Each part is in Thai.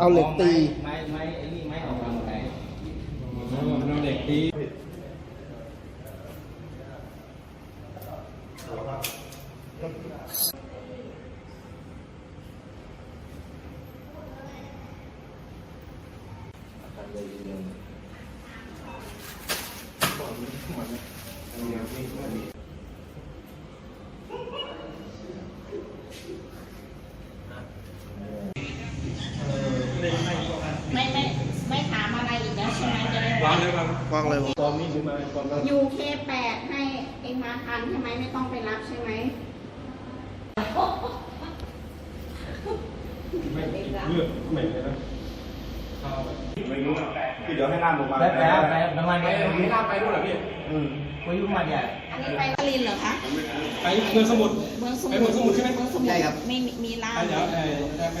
เอาเหล็กตี ไม้ไม้ไอ้นี่ไม้ออกกำลังกายเราเด็กตี ไม่ไม่ไม่ถามอะไรอีกแล้วใช่ไหมจะได้ วางเลยครับวางเลย ตอนนี้หรือมาก่อนเรายูเคแปดให้เองมาทันใช่ไหมไม่ต้องไปรับใช่ไหมไม่เลือกเหม็นเลยนะเข้าไปไม่รู้อะพี่เดี๋ยวให้น้ำลงมาไปไปไปประมาณไปนี้ไม่น่าไปด้วยเหรอพี่ไปยุ่งมาเนี่ยอันนี้ไปกลินเหรอคะไปเมืองสมุทรเมืองสไปมุทเมืองรสมุทรใช่ไหมเมืองสมุทรใช่ครับมีมีมีร้าไปนเดี๋ยวเออได้ไหม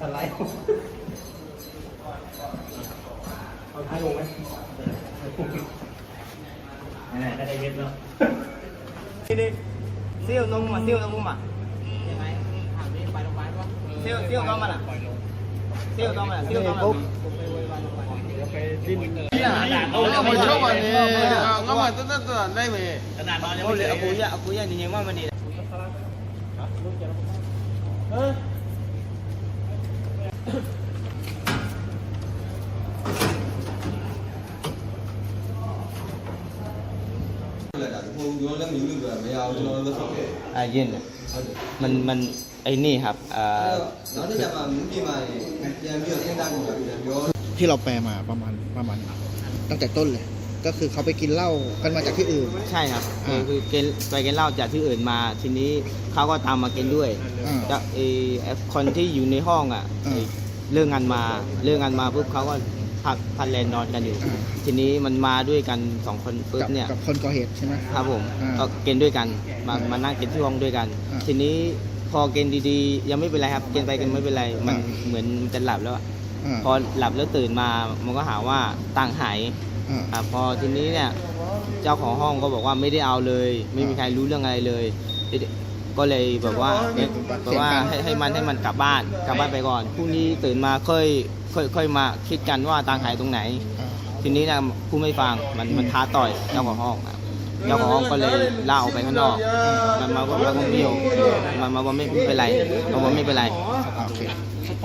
สไลด์เอาท้ายลงไหมนั่นแหละก็ได้เยอะแล้วเซี่ยวนมมาเซี่ยวนมมายังไงถามนี่ไปโรงพยาบาลวะเซี่ยวเซี่ยวนมมาล่ะเซี่ยวนมมาล่ะเซี่ยวนมมาล่ะเอาเอามาช่วยวันนี้ก็มาตั้งแต่ได้ไหมขนาดนอนยังโอ้ไม่เลยเจออากูยะอากูยะนี่ยังว่ามันดีอ่าเย็นอะมันมันไอ้นี่ครับอ่าที่เราแปลมาประมาณประมาณตั้งแต่ต้นเลยก็คือเขาไปกินเหล้ากันมาจากที่อื่น ใช่ครับคือกินไปกินเหล้าจากที่อื่นมา ทีนี้เขาก็ตามมากินด้วยจะไอ้คนที่อยู่ในห้องอะเรื่องงานมาเรื่องงานมาปุ๊บเขาก็ พักพันแลนนอนกันอยู่อ่าทีนี้มันมาด้วยกันสองคนปุ๊บกับเนี่ย กับคนก่อเหตุใช่ไหม ครับผมอ่าก็กินด้วยกันมามานั่งกินที่ห้องด้วยกัน อ่าทีนี้พอกินดีๆ ยังไม่เป็นไรครับกินไปกินไม่เป็นไร มันอ่า เหมือนมันจะหลับแล้วอะอ่าพอหลับแล้วตื่นมามันก็หาว่าตังค์หายอ่า อะพอทีนี้เนี่ยเจ้าของห้องก็บอกว่าไม่ได้เอาเลย ไม่มีใครรู้เรื่องอะไรเลย ก็เลยแบบว่าแบบว่าให้ให้มันให้มันกลับบ้านกลับบ้านไปก่อนพรุ่งนี้ตื่นมาค่อยค่อยค่อยมาคิดกันว่าตังหายตรงไหน ทีนี้นะผู้ไม่ฟังมันมันท้าต่อยเจ้าของห้องอะเจ้าของห้องก็เลยล่าออกไปข้างนอก มันมาว่ามันก็เดียวมันมาว่าไม่เป็นไรมันว่าไม่เป็นไรโอเค